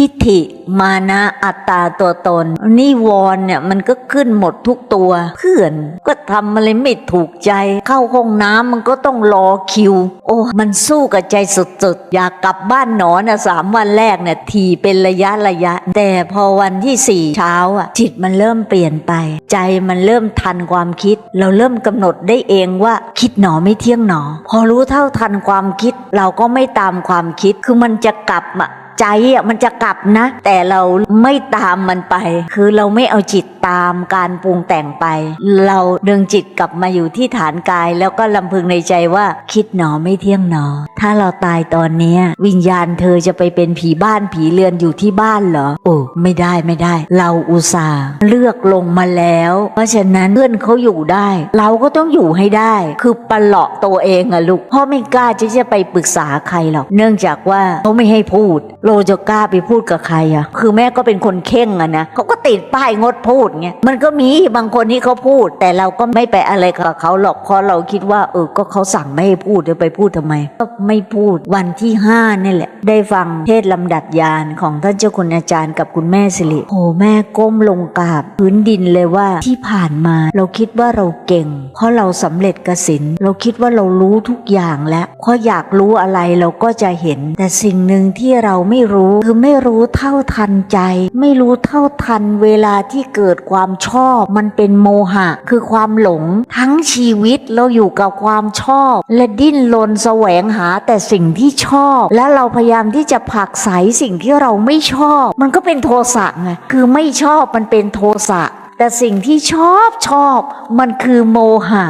ทิฏฐิมานะอัตตาตัวตนนิวรณ์เนี่ยมันก็ขึ้นหมดทุกตัวเพื่อนก็ทำอะไรไม่ถูกใจ เข้าห้องน้ำมันก็ต้องรอคิว โอ้ มันสู้กับใจสุดๆ อยากกลับบ้านหนอนะสามวันแรกเนี่ยทีเป็นระยะระยะ แต่พอวันที่สี่เช้าอะจิตมันเริ่มเปลี่ยนไป ใจมันเริ่มทันความคิด เราเริ่มกำหนดได้เองว่าคิดหนอไม่เที่ยงหนอ พอรู้เท่าทันความคิด เราก็ไม่ตามความคิดคือมันจะกลับอะ ใจอะมันจะกลับนะ แต่เราไม่ตามมันไป คือเราไม่เอาจิตตามการปรุงแต่งไป เราดึงจิตกลับมาอยู่ที่ฐานกาย แล้วก็ลำพึงในใจว่าคิดหนอไม่เที่ยงหนอ ถ้าเราตายตอนนี้วิญญาณเธอจะไปเป็นผีบ้านผีเรือนอยู่ที่บ้านเหรอ โอ้ไม่ได้ไม่ได้ เราอุตส่าห์เลือกลงมาแล้ว เพราะฉะนั้นเพื่อนเขาอยู่ได้ เราก็ต้องอยู่ให้ได้ คือปลาะตัวเองอะลูกพ่อไม่กล้าที่จะไปปรึกษาใครหรอก เนื่องจากว่าเขาไม่ให้พูด โลจะกล้าไปพูดกับใครอะคือแม่ก็เป็นคนเข่งอะนะเขาก็ติดป้ายงดพูดเงี้ยมันก็มีบางคนที่เขาพูด แต่เราก็ไม่ไปอะไรกับเขาหรอกเพราะเราคิดว่า เออก็เขาสั่งไม่ให้พูดจะไปพูดทำไม ก็ไม่พูดวันที่ห้านี่แหละ ได้ฟังเทศลำดับยานของท่านเจ้าคุณอาจารย์กับคุณแม่สิริโอ้แม่ก้มลงกราบพื้นดินเลยว่าที่ผ่านมาเราคิดว่าเราเก่ง เพราะเราสำเร็จกสินเราคิดว่าเรารู้ทุกอย่างแล้วเพราะอยากรู้อะไรเราก็จะเห็น แต่สิ่งหนึ่งที่เราไม่รู้คือไม่รู้เท่าทันใจ ไม่รู้เท่าทันเวลาที่เกิดดความชอบ มันเป็นโมหะ คือความหลง ทั้งชีวิตเราอยู่กับความชอบ และดิ้นรนแสวงหาแต่สิ่งที่ชอบ และเราพยายามที่จะผลักไสสิ่งที่เราไม่ชอบ มันก็เป็นโทสะไงคือไม่ชอบมันเป็นโทสะแต่สิ่งที่ชอบชอบ มันคือโมหะ